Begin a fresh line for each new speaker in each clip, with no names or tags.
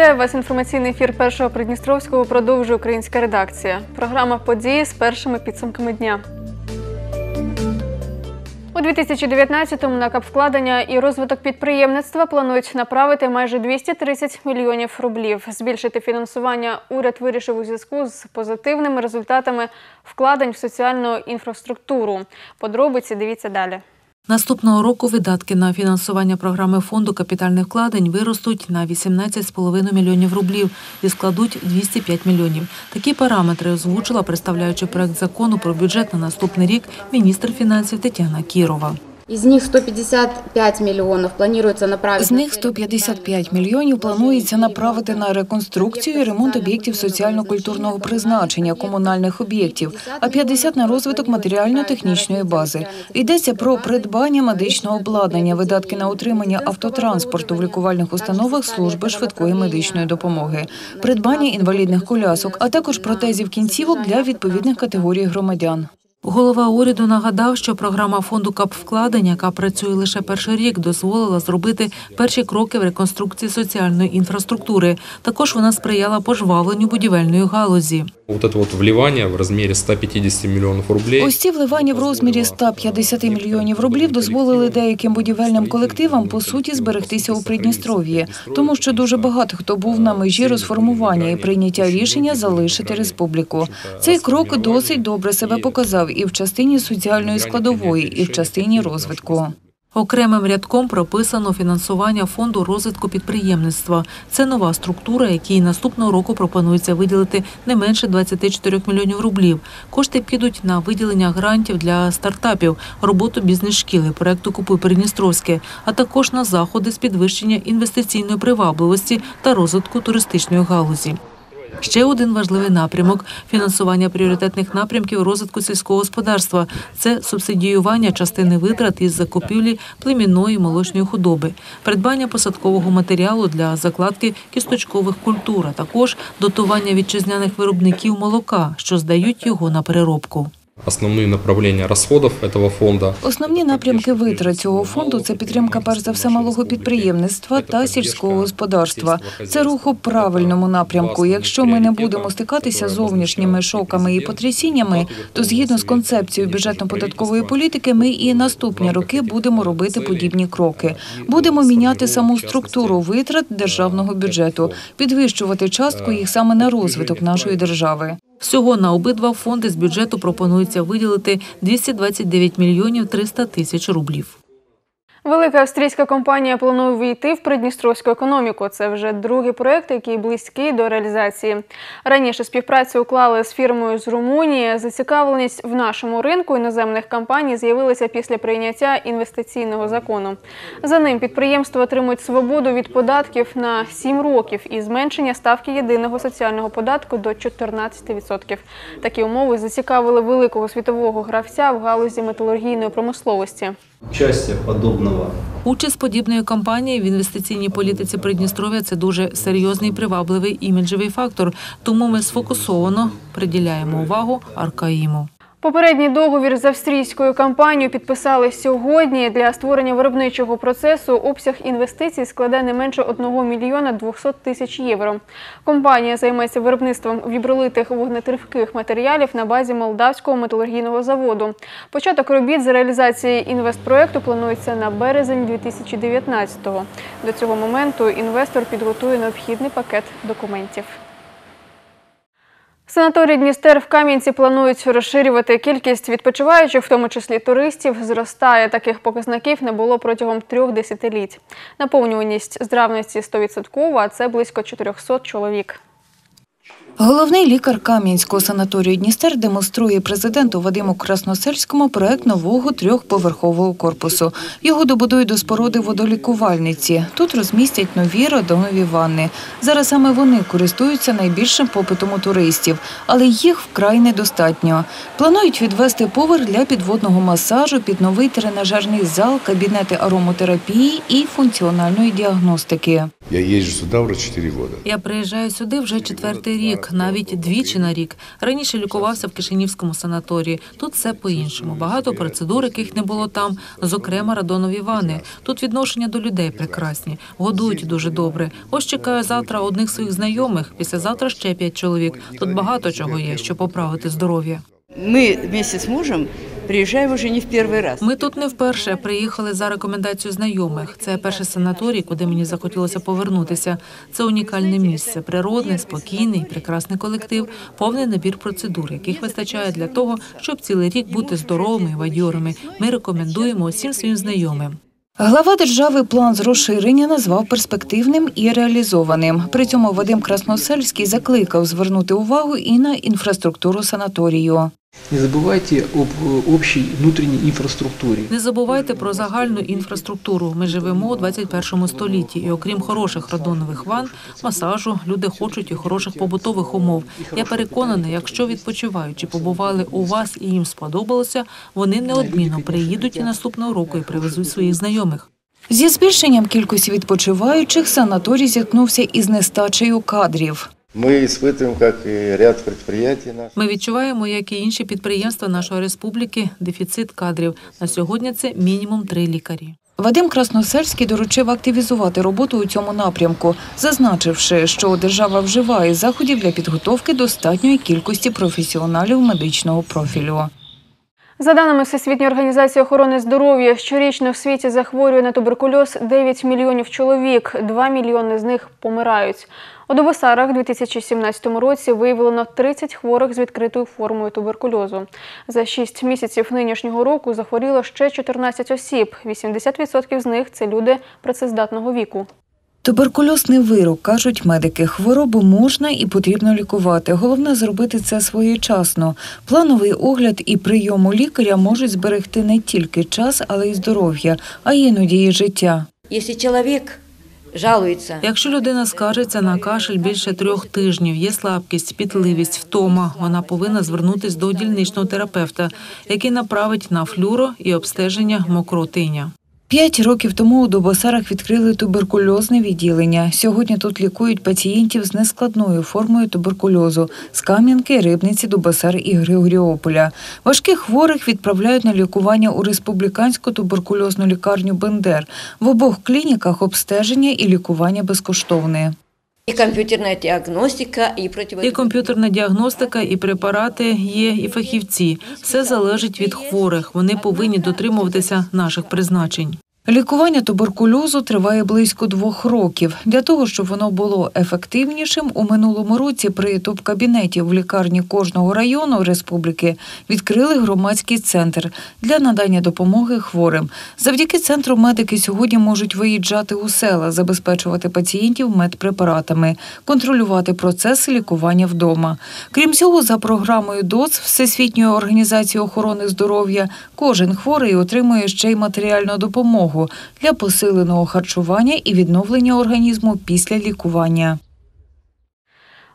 Вітаю вас. Інформаційний ефір першого Придністровського продовжує українська редакція. Програма події з першими підсумками дня. У 2019-му на капвкладення і розвиток підприємництва планують направити майже 230 мільйонів рублів. Збільшити фінансування уряд вирішив у зв'язку з позитивними результатами вкладень в соціальну інфраструктуру. Подробиці дивіться далі.
Наступного року видатки на фінансування програми фонду капітальних вкладень виростуть на 18,5 мільйонів рублів і складуть 205 мільйонів. Такі параметри озвучила, представляючи проект закону про бюджет на наступний рік, міністр фінансів Тетяна Кірова.
Из них 155 миллионов планируется направить.
З них 155 мільйонів планується направити на реконструкцію і ремонт об'єктів соціально-культурного призначення комунальних об'єктів, а 50 – на розвиток матеріально-технічної бази. Йдеться про придбання медичного обладнання, видатки на утримання автотранспорту в лікувальних установах служби швидкої медичної допомоги, придбання інвалідних колясок, а також протезів кінцівок для відповідних категорій громадян.
Голова уряду нагадав, що програма фонду капвкладень, яка працює лише перший рік, дозволила зробити перші кроки в реконструкції соціальної інфраструктури. Також вона сприяла пожвавленню будівельної галузі.
Вот это вот вливание в размере 150 миллионов рублей.
Ось ці вливання в розмірі 150 мільйонів рублів дозволили деяким будівельним колективам по суті зберегтися у Придністров'ї, тому що дуже багато хто був на межі розформування і прийняття рішення залишити республіку. Цей крок досить добре себе показав і в частині соціальної складової, і в частині розвитку.
Окремим рядком прописано фінансування фонду розвитку підприємництва. Це нова структура, якій наступного року пропонується виділити не менше 24 мільйонів рублів. Кошти підуть на виділення грантів для стартапів, роботу бізнес-шкіли, проекту Купуй Придністровське, а також на заходи з підвищення інвестиційної привабливості та розвитку туристичної галузі. Ще один важливий напрямок фінансування пріоритетних напрямків розвитку сільського господарства це субсидіювання частини витрат із закупівлі племінної молочної худоби, придбання посадкового матеріалу для закладки кісточкових культур, а також дотування вітчизняних виробників молока, що здають його на переробку.
Основные направления расходов этого фонда
Основні напрямки витрат цього фонду це підтримка перш за все малого підприємництва та сільського господарства. Це рух у правильному напрямку. Якщо ми не будемо стикатися з зовнішніми шоками і потрясіннями, то згідно з концепцією бюджетно-податкової політики, ми і наступні роки будемо робити подібні кроки. Будемо міняти саму структуру витрат державного бюджету, підвищувати частку їх саме на розвиток нашої держави.
Всього на обидва фонди з бюджету пропонується виділити 229 мільйонів 300 тисяч рублів.
Велика австрійська компанія планує війти в придністровську економіку. Це вже другий проект, який близький до реалізації. Раніше співпрацю уклали з фірмою з Румунії. Зацікавленість в нашому ринку іноземних компаній з'явилася після прийняття інвестиційного закону. За ним підприємства отримують свободу від податків на 7 років і зменшення ставки єдиного соціального податку до 14%. Такі умови зацікавили великого світового гравця в галузі металургійної промисловості.
Участие подобного
Участь подібної кампанії в інвестиційній політиці Придністров'я – це дуже серйозний привабливий іміджевий фактор. Тому ми сфокусовано приділяємо увагу Аркаїму.
Попередній договір з австрійською компанією підписали сьогодні. Для створення виробничого процесу обсяг інвестицій складе не менше 1 мільйона 200 тисяч євро. Компанія займеться виробництвом вібролитих вогнетривких матеріалів на базі Молдавського металургійного заводу. Початок робіт з реалізації інвестпроекту планується на березень 2019-го. До цього моменту інвестор підготує необхідний пакет документів. Санаторій Дністер в Кам'янці планують розширювати кількість відпочиваючих, в тому числі туристів. Зростає таких показників не було протягом трьох десятиліть. Наповнюваність здравності 100%, а це близько 400 чоловік.
Головний лікар Кам'янського санаторію Дністер демонструє президенту Вадиму Красносельському проект нового трьохповерхового корпусу. Його добудують до споруди водолікувальниці. Тут розмістять нові радонові ванни. Зараз саме вони користуються найбільшим попитом у туристів, але їх вкрай недостатньо. Планують відвести поверх для підводного масажу під новий тренажерний зал, кабінети аромотерапії і функціональної діагностики.
Я езжу сюда уже 4 года.
Я приїжджаю сюди вже четвертий рік, навіть двічі на рік. Раніше лікувався в Кишинівському санаторії. Тут все по-іншому. Багато процедур, яких не було там, зокрема радонові вани. Тут відношення до людей прекрасні, годують дуже добре. Ось чекаю завтра одних своїх знайомих. Післязавтра ще п'ять чоловік. Тут багато чого є, щоб поправити здоров'я.
Ми місяць можемо. Приезжаем уже не в первый раз.
Ми тут не вперше приїхали за рекомендацією знайомих. Це перший санаторій, куди мені захотілося повернутися. Це унікальне місце, природне, спокійний, прекрасний колектив, повний набір процедур, яких вистачає для того, щоб цілий рік бути здоровими і бадьорими. Ми рекомендуємо усім своїм знайомим.
Глава держави план з розширення назвав перспективним і реалізованим. При цьому Вадим Красносельський закликав звернути увагу і на інфраструктуру санаторію.
Не забывайте об э, общей внутренней инфраструктуре.
Не забувайте про загальну інфраструктуру. Ми живемо у 21 столітті, і окрім хороших радонових ван, масажу, люди хочуть і хороших побутових умов. Я переконана, якщо відпочиваючи побували у вас і їм сподобалося, вони неодмінно приїдуть і наступного року і привезуть своїх знайомих.
Зі збільшенням кількості відпочиваючих санаторій зіткнувся із нестачею кадрів.
Мы испытываем, как и ряд предприятий наших,
Ми відчуваємо, як і інші підприємства нашої республіки, дефіцит кадрів. На сьогодні це мінімум три лікарі.
Вадим Красносельський доручив активізувати роботу у цьому напрямку, зазначивши, що держава вживає заходів для підготовки достатньої кількості професіоналів медичного профілю.
За даними Всесвітньої організації охорони здоров'я, щорічно в світі захворює на туберкульоз 9 мільйонів чоловік, 2 мільйони з них помирають. У Добосарах у 2017 році виявлено 30 хворих з відкритою формою туберкульозу. За 6 місяців нинішнього року захворіло ще 14 осіб. 80% з них – це люди працездатного віку.
Туберкульоз не вирок, кажуть медики. Хворобу можна і потрібно лікувати. Головне зробити це своєчасно. Плановий огляд і прийом у лікаря можуть зберегти не тільки час, але й здоров'я, а іноді і життя.
Если человек жалуется,
Якщо людина скаржиться на кашель більше трьох тижнів, є слабкість, пітливість, втома, вона повинна звернутися до дільничного терапевта, який направить на флюро і обстеження мокротиня.
П'ять років тому у Дубосарах відкрили туберкульозне відділення. Сьогодні тут лікують пацієнтів з нескладною формою туберкульозу з Кам'янки, Рибниці, Дубосар і Григоріополя. Важких хворих відправляють на лікування у республіканську туберкульозну лікарню Бендер. В обох клініках обстеження і лікування безкоштовне.
И діагностика, і проти...
І комп'ютерна діагностика, і препарати є, і фахівці. Все залежить від хворих. Вони повинні дотримуватися наших призначень.
Лікування туберкульозу триває близько двох років. Для того, щоб воно було ефективнішим, у минулому році при топ-кабінеті в лікарні кожного району республіки відкрили громадський центр для надання допомоги хворим. Завдяки центру медики сьогодні можуть виїжджати у села, забезпечувати пацієнтів медпрепаратами, контролювати процеси лікування вдома. Крім цього, за програмою ДОЦ Всесвітньої організації охорони здоров'я кожен хворий отримує ще й матеріальну допомогу для посиленого харчування і відновлення організму після лікування.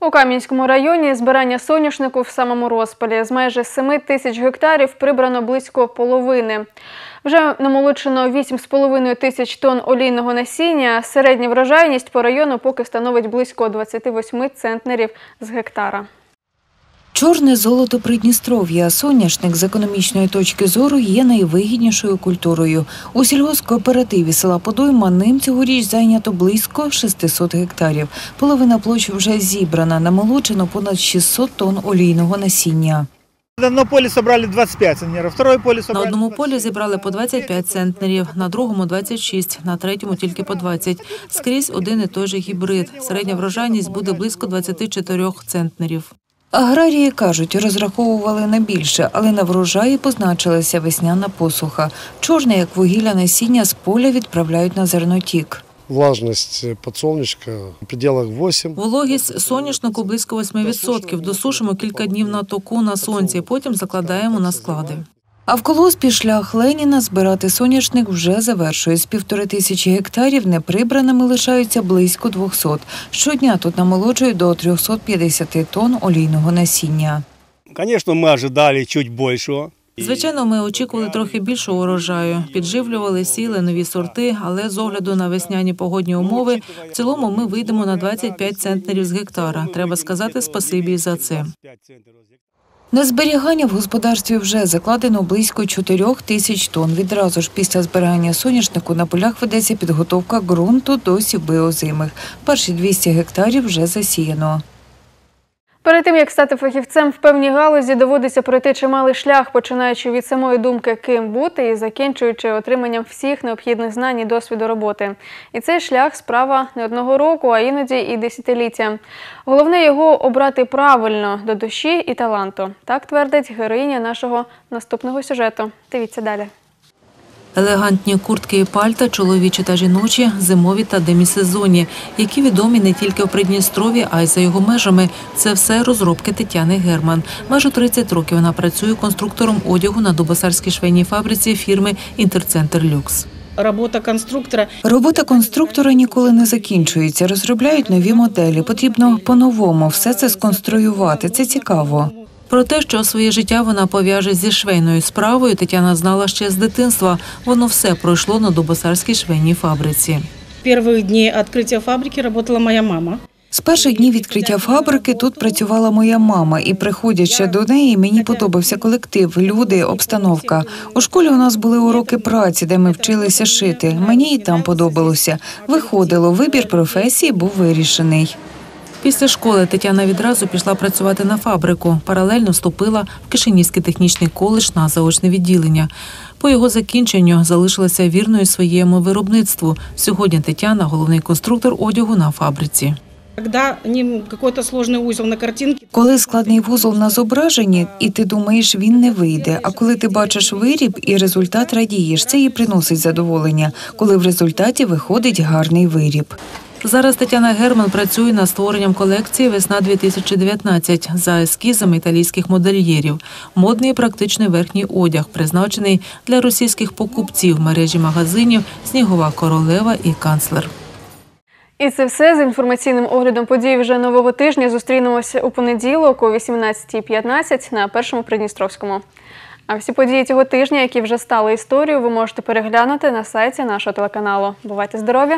У Кам'янському районі збирання соняшнику в самому розпалі. З майже 7 тисяч гектарів прибрано близько половини. Вже намолочено 8,5 тисяч тонн олійного насіння. Середня врожайність по району поки становить близько 28 центнерів з гектара.
Чорне золото Придністров'я, соняшник з економічної точки зору є найвигіднішою культурою. У сільгоспкооперативі села Подойма ним цьогоріч зайнято близько 600 гектарів. Половина площі вже зібрана, намолочено понад 600 тонн олійного насіння.
На одном поле собрали 25 центнеров, второе поле
На одному полі зібрали по 25 центнерів, на другому 26, на третьому тільки по 20. Скрізь один і той же гібрид. Середня врожайність буде близько 24 центнерів.
Аграрії кажуть, розраховували на більше, але на врожаї позначилася весняна посуха. Чорне, як вугілля насіння, з поля відправляють на зернотік.
Влажність подсолнечка в пределах 8.
Вологість соняшнику близько 8%. Досушимо кілька днів на току на сонці, потім закладаємо на склади.
А в колгоспі шлях Леніна збирати соняшник вже завершує. З півтори тисячі гектарів неприбраними лишаються близько 200. Щодня тут намолоджують до 350 тонн олійного насіння.
Конечно, мы ожидали чуть большего.
Звичайно, ми очікували трохи більшого урожаю, підживлювали, сіли нові сорти, але з огляду на весняні погодні умови, в цілому ми вийдемо на 25 центнерів з гектара. Треба сказати спасибі за це.
На зберігання в господарстві вже закладено близько 4 тисяч тонн. Відразу ж після зберігання соняшнику на полях ведеться підготовка ґрунту до сівби озимих. Перші 200 гектарів вже засіяно.
Перед тим як стати фахівцем в певній галузі, доводиться пройти чималий шлях, починаючи від самої думки, ким бути, і закінчуючи отриманням всіх необхідних знань і досвіду роботи. І цей шлях справа не одного року, а іноді і десятиліття. Головне його обрати правильно до душі і таланту. Так твердить героїня нашого наступного сюжету. Дивіться далі.
Елегантні куртки і пальта, чоловічі та жіночі, зимові та демісезонні, які відомі не тільки в Придністрові, а й за його межами. Це все розробки Тетяни Герман. Майже 30 років вона працює конструктором одягу на Дубосарській швейній фабриці фірми Інтерцентр Люкс.
Робота конструктора
Робота конструктора ніколи не закінчується. Розробляють нові моделі. Потрібно по-новому все це сконструювати. Це цікаво.
Про те, що своє життя вона пов'яже зі швейною справою, Тетяна знала ще з дитинства. Воно все пройшло на Дубосарській швейній фабриці.
первых дней открытия фабрики работала моя мама.
З перших днів відкриття фабрики тут працювала моя мама, і приходячи до неї, мені подобався колектив, люди, обстановка. У школі у нас були уроки праці, де ми вчилися шити. Мені і там подобалося. Виходило, вибір професії був вирішений.
Після школи Тетяна відразу пішла працювати на фабрику. Паралельно вступила в Кишинівський технічний коледж на заочне відділення. По його закінченню залишилася вірною своєму виробництву. Сьогодні Тетяна головний конструктор одягу на фабриці.
Когда не какой-то сложный узел на картинке,
Коли складний вузол на зображенні, і ти думаєш, він не вийде. А коли ти бачиш виріб і результат радієш, це і приносить задоволення, коли в результаті виходить гарний виріб.
Зараз Тетяна Герман працює над створенням колекції Весна 2019 за ескізами італійських модельєрів. Модний практичний верхній одяг, призначений для російських покупців в мережі магазинів Снігова королева і канцлер.
І це все з інформаційним оглядом подій вже нового тижня. Зустрінемося у понеділок о 18.15 на першому Придністровському. А всі події цього тижня, які вже стали історією, ви можете переглянути на сайті нашого телеканалу. Бувайте здорові!